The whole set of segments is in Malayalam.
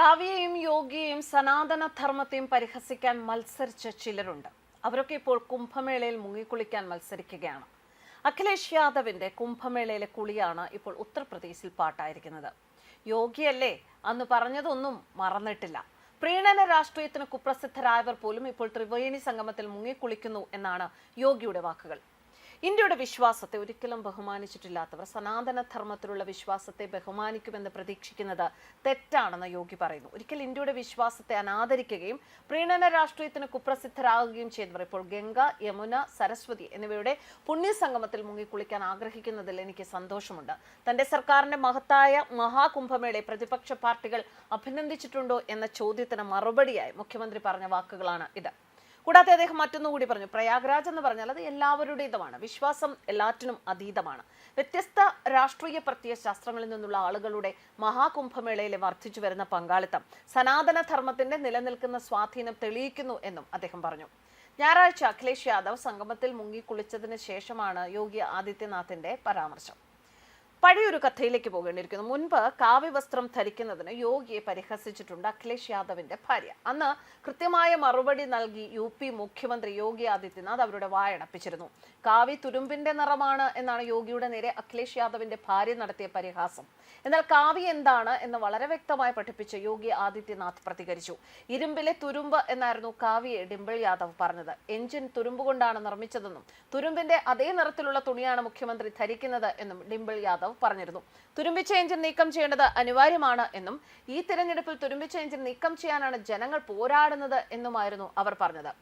കാവ്യയും യോഗിയും സനാതന ധർമ്മത്തെയും പരിഹസിക്കാൻ മത്സരിച്ച ചിലരുണ്ട്. അവരൊക്കെ ഇപ്പോൾ കുംഭമേളയിൽ മുങ്ങിക്കുളിക്കാൻ മത്സരിക്കുകയാണ്. അഖിലേഷ് യാദവിന്റെ കുംഭമേളയിലെ കുളിയാണ് ഇപ്പോൾ ഉത്തർപ്രദേശിൽ പാട്ടായിരിക്കുന്നത്. യോഗിയല്ലേ അന്ന് പറഞ്ഞതൊന്നും മറന്നിട്ടില്ല. പ്രീണന രാഷ്ട്രീയത്തിന് കുപ്രസിദ്ധരായവർ പോലും ഇപ്പോൾ ത്രിവേണി സംഗമത്തിൽ മുങ്ങിക്കുളിക്കുന്നു എന്നാണ് യോഗിയുടെ വാക്കുകൾ. ഇന്ത്യയുടെ വിശ്വാസത്തെ ഒരിക്കലും ബഹുമാനിച്ചിട്ടില്ലാത്തവർ സനാതന ധർമ്മത്തിലുള്ള വിശ്വാസത്തെ ബഹുമാനിക്കുമെന്ന് പ്രതീക്ഷിക്കുന്നത് തെറ്റാണെന്ന് യോഗി പറയുന്നു. ഒരിക്കൽ ഇന്ത്യയുടെ വിശ്വാസത്തെ അനാദരിക്കുകയും പ്രീണന രാഷ്ട്രീയത്തിന് കുപ്രസിദ്ധരാകുകയും ചെയ്തവർ ഇപ്പോൾ ഗംഗ യമുന സരസ്വതി എന്നിവയുടെ പുണ്യസംഗമത്തിൽ മുങ്ങിക്കുളിക്കാൻ ആഗ്രഹിക്കുന്നതിൽ എനിക്ക് സന്തോഷമുണ്ട്. തന്റെ സർക്കാരിന്റെ മഹത്തായ മഹാകുംഭമേളയെ പ്രതിപക്ഷ പാർട്ടികൾ അഭിനന്ദിച്ചിട്ടുണ്ടോ എന്ന ചോദ്യത്തിന് മറുപടിയായി മുഖ്യമന്ത്രി പറഞ്ഞ വാക്കുകളാണ് ഇത്. കൂടാതെ അദ്ദേഹം മറ്റൊന്നുകൂടി പറഞ്ഞു. പ്രയാഗ്രാജ് എന്ന് പറഞ്ഞാൽ അത് എല്ലാവരുടേതുമാണ്. വിശ്വാസം എല്ലാറ്റിനും അതീതമാണ്. വ്യത്യസ്ത രാഷ്ട്രീയ പ്രത്യയ ശാസ്ത്രങ്ങളിൽ നിന്നുള്ള ആളുകളുടെ മഹാകുംഭമേളയിലെ വർദ്ധിച്ചു വരുന്ന പങ്കാളിത്തം സനാതന ധർമ്മത്തിന്റെ നിലനിൽക്കുന്ന സ്വാധീനം തെളിയിക്കുന്നു എന്നും അദ്ദേഹം പറഞ്ഞു. ഞായറാഴ്ച അഖിലേഷ് യാദവ് സംഗമത്തിൽ മുങ്ങിക്കുളിച്ചതിന് ശേഷമാണ് യോഗി ആദിത്യനാഥിന്റെ പരാമർശം. പഴയൊരു കഥയിലേക്ക് പോകേണ്ടിയിരിക്കുന്നു. മുൻപ് കാവ്യവസ്ത്രം ധരിക്കുന്നതിന് യോഗിയെ പരിഹസിച്ചിട്ടുണ്ട് അഖിലേഷ് യാദവിന്റെ ഭാര്യ. അന്ന് കൃത്യമായ മറുപടി നൽകി യു പി മുഖ്യമന്ത്രി യോഗി ആദിത്യനാഥ് അവരുടെ വായടപ്പിച്ചിരുന്നു കാവ്യ തുരുമ്പിന്റെ നിറമാണ് എന്നാണ് യോഗിയുടെ നേരെ അഖിലേഷ് യാദവിന്റെ ഭാര്യ നടത്തിയ പരിഹാസം. എന്നാൽ കാവ്യ എന്താണ് എന്ന് വളരെ വ്യക്തമായി പഠിപ്പിച്ച യോഗി ആദിത്യനാഥ് പ്രതികരിച്ചു. ഇരുമ്പിലെ തുരുമ്പ് എന്നായിരുന്നു കാവ്യയെ ഡിംപിൾ യാദവ് പറഞ്ഞത്. എഞ്ചിൻ തുരുമ്പ് കൊണ്ടാണ് നിർമ്മിച്ചതെന്നും തുരുമ്പിന്റെ അതേ നിറത്തിലുള്ള തുണിയാണ് മുഖ്യമന്ത്രി ധരിക്കുന്നത് എന്നും ഡിംപിൾ യാദവ് പറഞ്ഞിരുന്നു. തുരുമ്പിച്ച എഞ്ചിൻ നീക്കം ചെയ്യേണ്ടത് അനിവാര്യമാണ് എന്നും ഈ തിരഞ്ഞെടുപ്പിൽ തുരുമ്പിച്ച എഞ്ചിൻ നീക്കം ചെയ്യാനാണ് ജനങ്ങൾ പോരാടുന്നത് എന്നുമായിരുന്നു അവർ പറഞ്ഞത്.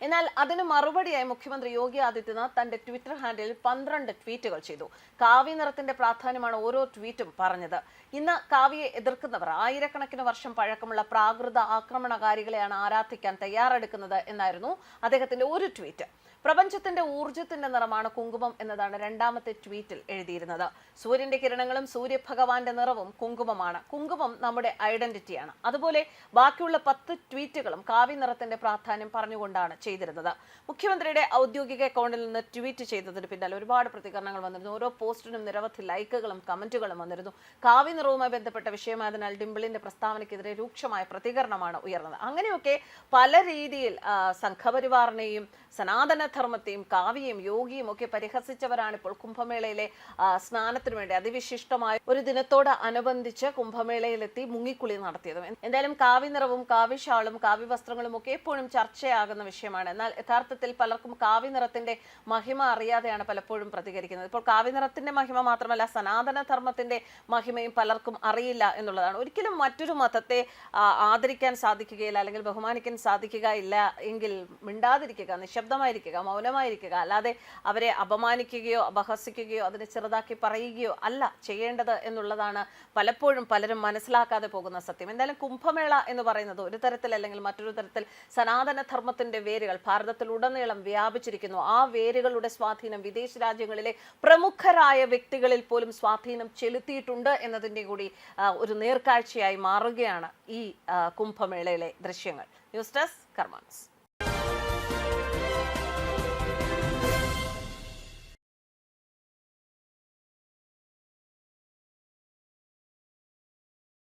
എന്നാൽ അതിന് മറുപടിയായി മുഖ്യമന്ത്രി യോഗി ആദിത്യനാഥ് തന്റെ ട്വിറ്റർ ഹാൻഡിലിൽ പന്ത്രണ്ട് ട്വീറ്റുകൾ ചെയ്തു. കാവ്യ നിറത്തിന്റെ പ്രാധാന്യമാണ് ഓരോ ട്വീറ്റും പറഞ്ഞത്. ഇന്ന് കാവ്യയെ എതിർക്കുന്നവർ ആയിരക്കണക്കിന് വർഷം പഴക്കമുള്ള പ്രാകൃത ആക്രമണകാരികളെയാണ് ആരാധിക്കാൻ തയ്യാറെടുക്കുന്നത് എന്നായിരുന്നു അദ്ദേഹത്തിന്റെ ഒരു ട്വീറ്റ്. പ്രപഞ്ചത്തിന്റെ ഊർജത്തിന്റെ നിറമാണ് കുങ്കുമം എന്നതാണ് രണ്ടാമത്തെ ട്വീറ്റിൽ എഴുതിയിരുന്നത്. സൂര്യന്റെ കിരണങ്ങളും സൂര്യഭഗവാന്റെ നിറവും കുങ്കുമമാണ്. കുങ്കുമം നമ്മുടെ ഐഡന്റിറ്റിയാണ്. അതുപോലെ ബാക്കിയുള്ള പത്ത് ട്വീറ്റുകളും കാവ്യ നിറത്തിന്റെ പ്രാധാന്യം പറഞ്ഞുകൊണ്ടാണ് ചെയ്തിരുന്നത്. മുഖ്യമന്ത്രിയുടെ ഔദ്യോഗിക അക്കൗണ്ടിൽ നിന്ന് ട്വീറ്റ് ചെയ്തതിന് പിന്നാലെ ഒരുപാട് പ്രതികരണങ്ങൾ വന്നിരുന്നു. ഓരോ പോസ്റ്റിനും നിരവധി ലൈക്കുകളും കമന്റുകളും വന്നിരുന്നു. കാവ്യ നിറവുമായി ബന്ധപ്പെട്ട വിഷയമായതിനാൽ ഡിംപിളിന്റെ പ്രസ്താവനയ്ക്കെതിരെ രൂക്ഷമായ പ്രതികരണമാണ് ഉയർന്നത്. അങ്ങനെയൊക്കെ പല രീതിയിൽ സംഘപരിവാറിനെയും സനാതനധർമ്മത്തെയും കാവ്യയും യോഗിയും ഒക്കെ പരിഹസിച്ചവരാണ് ഇപ്പോൾ കുംഭമേളയിലെ സ്നാനത്തിനു വേണ്ടി അതിവിശിഷ്ടമായ ഒരു ദിനത്തോട് അനുബന്ധിച്ച് കുംഭമേളയിലെത്തി മുങ്ങിക്കുളി നടത്തിയത്. എന്തായാലും കാവ്യ നിറവും കാവ്യശാളും കാവ്യവസ്ത്രങ്ങളും ഒക്കെ എപ്പോഴും ചർച്ചയാകുന്ന വിഷയമാണ്. എന്നാൽ യഥാർത്ഥത്തിൽ പലർക്കും കാവ്യ നിറത്തിന്റെ മഹിമ അറിയാതെയാണ് പലപ്പോഴും പ്രതികരിക്കുന്നത്. ഇപ്പോൾ കാവ്യ നിറത്തിന്റെ മഹിമ മാത്രമല്ല സനാതന ധർമ്മത്തിന്റെ മഹിമയും പലർക്കും അറിയില്ല എന്നുള്ളതാണ്. ഒരിക്കലും മറ്റൊരു മതത്തെ ആദരിക്കാൻ സാധിക്കുകയില്ല അല്ലെങ്കിൽ ബഹുമാനിക്കാൻ സാധിക്കുക ഇല്ല എങ്കിൽ മിണ്ടാതിരിക്കുക നിശബ്ദമായിരിക്കുക മൗനമായിരിക്കുക അല്ലാതെ അവരെ അപമാനിക്കുകയോ അപഹസിക്കുകയോ അതിനെ ചെറുതാക്കി പറയുകയോ അല്ല ചെയ്യേണ്ടത് എന്നുള്ളതാണ് പലപ്പോഴും പലരും മനസ്സിലാക്കാതെ പോകുന്ന സത്യം. എന്തായാലും കുംഭമേള എന്ന് പറയുന്നത് ഒരു തരത്തിൽ അല്ലെങ്കിൽ മറ്റൊരു തരത്തിൽ സനാതന ധർമ്മത്തിന്റെ വേരുകൾ ഭാരതത്തിലുടനീളം വ്യാപിച്ചിരിക്കുന്നു. ആ വേരുകളുടെ സ്വാധീനം വിദേശ രാജ്യങ്ങളിലെ പ്രമുഖരായ വ്യക്തികളിൽ പോലും സ്വാധീനം ചെലുത്തിയിട്ടുണ്ട് എന്നതിന്റെ കൂടി ഒരു നേർക്കാഴ്ചയായി മാറുകയാണ് ഈ കുംഭമേളയിലെ ദൃശ്യങ്ങൾ. News desk കർമാൻസ്.